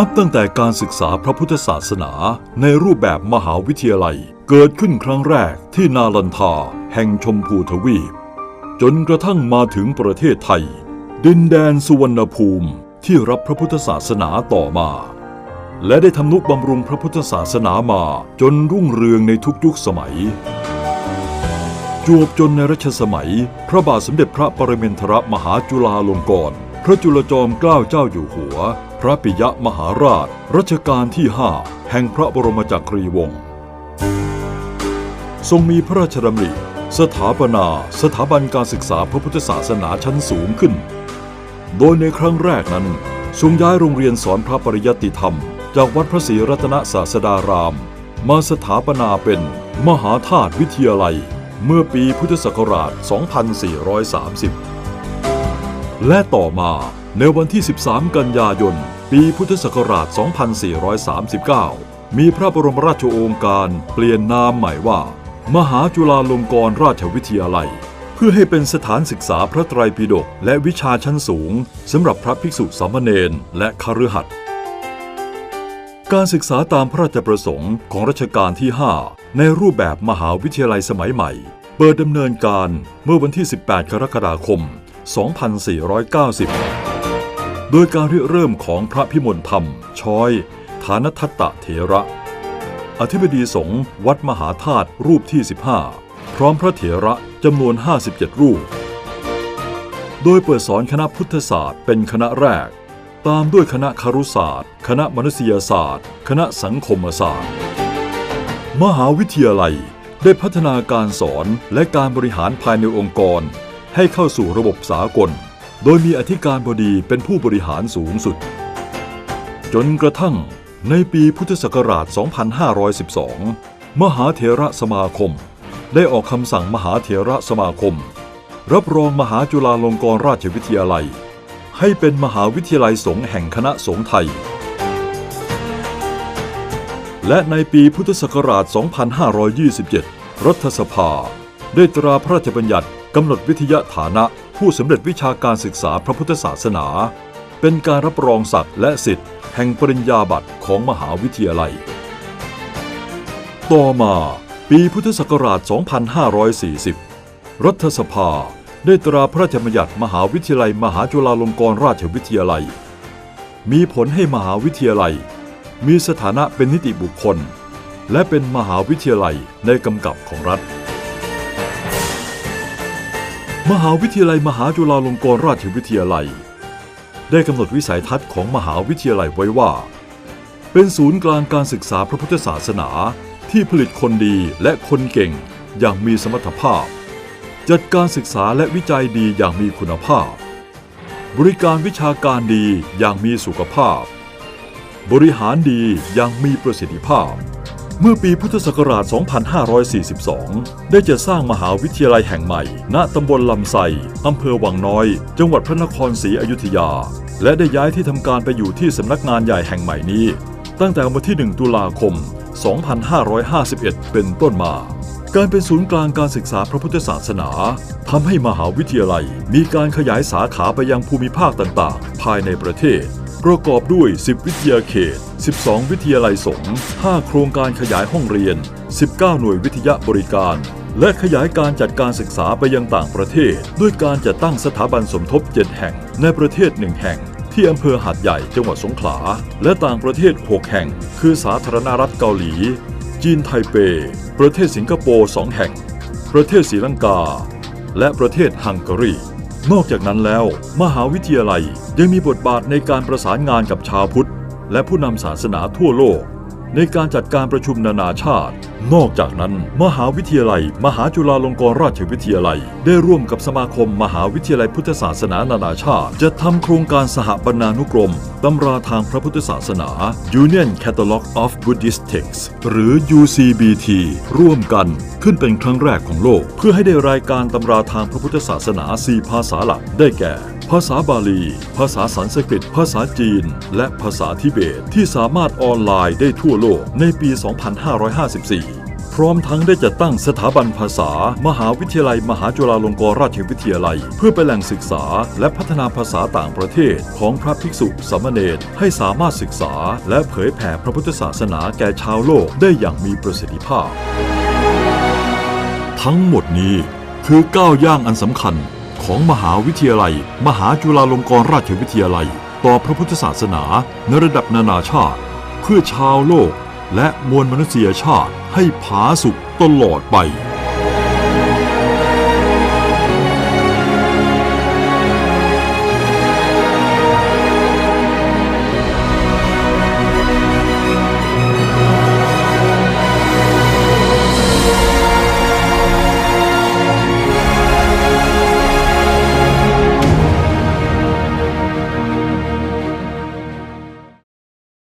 นับตั้งแต่การศึกษาพระพุทธศาสนาในรูปแบบมหาวิทยาลัย เกิดขึ้นครั้งแรกที่นาลันทาแห่งชมพูทวีป จนกระทั่งมาถึงประเทศไทย ดินแดนสุวรรณภูมิที่รับพระพุทธศาสนาต่อมา และได้ทำนุบำรุงพระพุทธศาสนามาจนรุ่งเรืองในทุกยุคสมัย จวบจนในรัชสมัย พระบาทสมเด็จพระปรมินทรมหาจุฬาลงกรณพระจุลจอมเกล้าเจ้าอยู่หัว พระปิยมหาราชรัชกาลที่ห้าแห่งพระบรมจักรีวงศ์ทรงมีพระราชดำริ สถาปนาสถาบันการศึกษาพระพุทธศาสนาชั้นสูงขึ้น โดยในครั้งแรกนั้น ทรงย้ายโรงเรียนสอนพระปริยัติธรรม จากวัดพระศรีรัตนศาสดาราม มาสถาปนาเป็นมหาธาตุวิทยาลัย เมื่อปีพุทธศักราช 2430 และต่อมา ในวันที่ 13 กันยายน ปีพุทธศักราช 2439 มีพระบรมราชโองการเปลี่ยนนามใหม่ว่า มหาจุฬาลงกรณราชวิทยาลัย เพื่อให้เป็นสถานศึกษาพระไตรปิฎกและวิชาชั้นสูงสำหรับพระภิกษุสามเณรและคฤหัสถ์การศึกษาตามพระราชประสงค์ของรัชกาลที่ 5 ในรูปแบบมหาวิทยาลัยสมัยใหม่ เปิดดำเนินการเมื่อวันที่ 18 กรกฎาคม 2490 โดยการริเริ่มของพระพิมลธรรม ช้อย ฐานทัตตะเถระ อธิบดีสงฆ์วัดมหาธาตุรูปที่ 15 พร้อมพระเถระจำนวน 57 รูป โดยเปิดสอนคณะพุทธศาสตร์เป็นคณะแรก ตามด้วยคณะคารุศาสตร์ คณะมนุษยศาสตร์ คณะสังคมศาสตร์ มหาวิทยาลัยได้พัฒนาการสอนและการบริหารภายในองค์กร ให้เข้าสู่ระบบสากล โดยมีอธิการบดีเป็นผู้บริหารสูงสุด จนกระทั่งในปีพุทธศักราช 2512 มหาเถระสมาคม ได้ออกคำสั่งมหาเถระสมาคม รับรองมหาจุฬาลงกรณราชวิทยาลัย ให้เป็นมหาวิทยาลัยสงฆ์แห่งคณะสงฆ์ไทย และในปีพุทธศักราช 2527 รัฐสภา ได้ตราพระราชบัญญัติกำหนดวิทยาฐานะ ผู้สำเร็จวิชาการศึกษาพระพุทธศาสนา เป็นการรับรองศักดิ์และสิทธิ์ แห่งปริญญาบัตรของมหาวิทยาลัย ต่อมาปีพุทธศักราช 2540 รัฐสภาได้ตราพระราชบัญญัติมหาวิทยาลัย มหาจุฬาลงกรณราชวิทยาลัย มีผลให้มหาวิทยาลัย มีสถานะเป็นนิติบุคคล และเป็นมหาวิทยาลัยในกำกับของรัฐ มหาวิทยาลัยมหาจุฬาลงกรณราชวิทยาลัย ได้กำหนดวิสัยทัศน์ของมหาวิทยาลัยไว้ว่า เป็นศูนย์กลางการศึกษาพระพุทธศาสนา ที่ผลิตคนดีและคนเก่งอย่างมีสมรรถภาพ จัดการศึกษาและวิจัยดีอย่างมีคุณภาพ บริการวิชาการดีอย่างมีสุขภาพ บริหารดีอย่างมีประสิทธิภาพ เมื่อปีพุทธศักราช 2542 ได้จะสร้างมหาวิทยาลัยแห่งใหม่ ณ ตำบลลำไส้อำเภอวังน้อย จังหวัดพระนครศรีอยุธยา และได้ย้ายที่ทำการไปอยู่ที่สำนักงานใหญ่แห่งใหม่นี้ ตั้งแต่วันที่ 1 ตุลาคม 2551 เป็นต้นมา การเป็นศูนย์กลางการศึกษาพระพุทธศาสนาทำให้มหาวิทยาลัย มีการขยายสาขาไปยังภูมิภาคต่างๆ ภายในประเทศ ประกอบด้วย 10 วิทยาเขต 12 วิทยาลัยสงฆ์5โครงการขยายห้องเรียน 19 หน่วยวิทยาบริการ และขยายการจัดการศึกษาไปยังต่างประเทศ ด้วยการจัดตั้งสถาบันสมทบ 7 แห่ง ในประเทศ 1 แห่ง ที่อำเภอหาดใหญ่จังหวัดสงขลา และต่างประเทศ 6 แห่ง คือสาธารณรัฐเกาหลี จีนไทเป ประเทศสิงคโปร์ 2 แห่ง ประเทศศรีลังกา และประเทศฮังการีนอกจากนั้นแล้ว มหาวิทยาลัยยังมีบทบาทในการประสานงานกับชาวพุทธ และผู้นำศาสนาทั่วโลก ในการจัดการประชุมนานาชาติ นอกจากนั้น มหาวิทยาลัย มหาจุฬาลงกรณราชวิทยาลัย ได้ร่วมกับสมาคมมหาวิทยาลัยพุทธศาสนานานาชาติ จะทำโครงการสหบรรณานุกรมตำราทางพระพุทธศาสนา Union Catalog of Buddhist Texts หรือ UCBT ร่วมกันขึ้นเป็นครั้งแรกของโลก เพื่อให้ได้รายการตำราทางพระพุทธศาสนา 4 ภาษาหลักได้แก่ ภาษาบาลี ภาษาสันสกฤต ภาษาจีน และภาษาทิเบตที่สามารถออนไลน์ได้ทั่วโลกในปี 2554 พร้อมทั้งได้จัดตั้งสถาบันภาษา มหาวิทยาลัย มหาจุฬาลงกรณราชวิทยาลัย เพื่อเป็นแหล่งศึกษา และพัฒนาภาษาต่างประเทศของพระภิกษุสามเณรให้สามารถศึกษา และเผยแผ่พระพุทธศาสนาแก่ชาวโลกได้อย่างมีประสิทธิภาพ ทั้งหมดนี้คือก้าวย่างอันสำคัญ ของมหาวิทยาลัย มหาจุฬาลงกรณราชวิทยาลัย ต่อพระพุทธศาสนาในระดับนานาชาติ เพื่อชาวโลก และมวลมนุษยชาติให้ผาสุกตลอดไป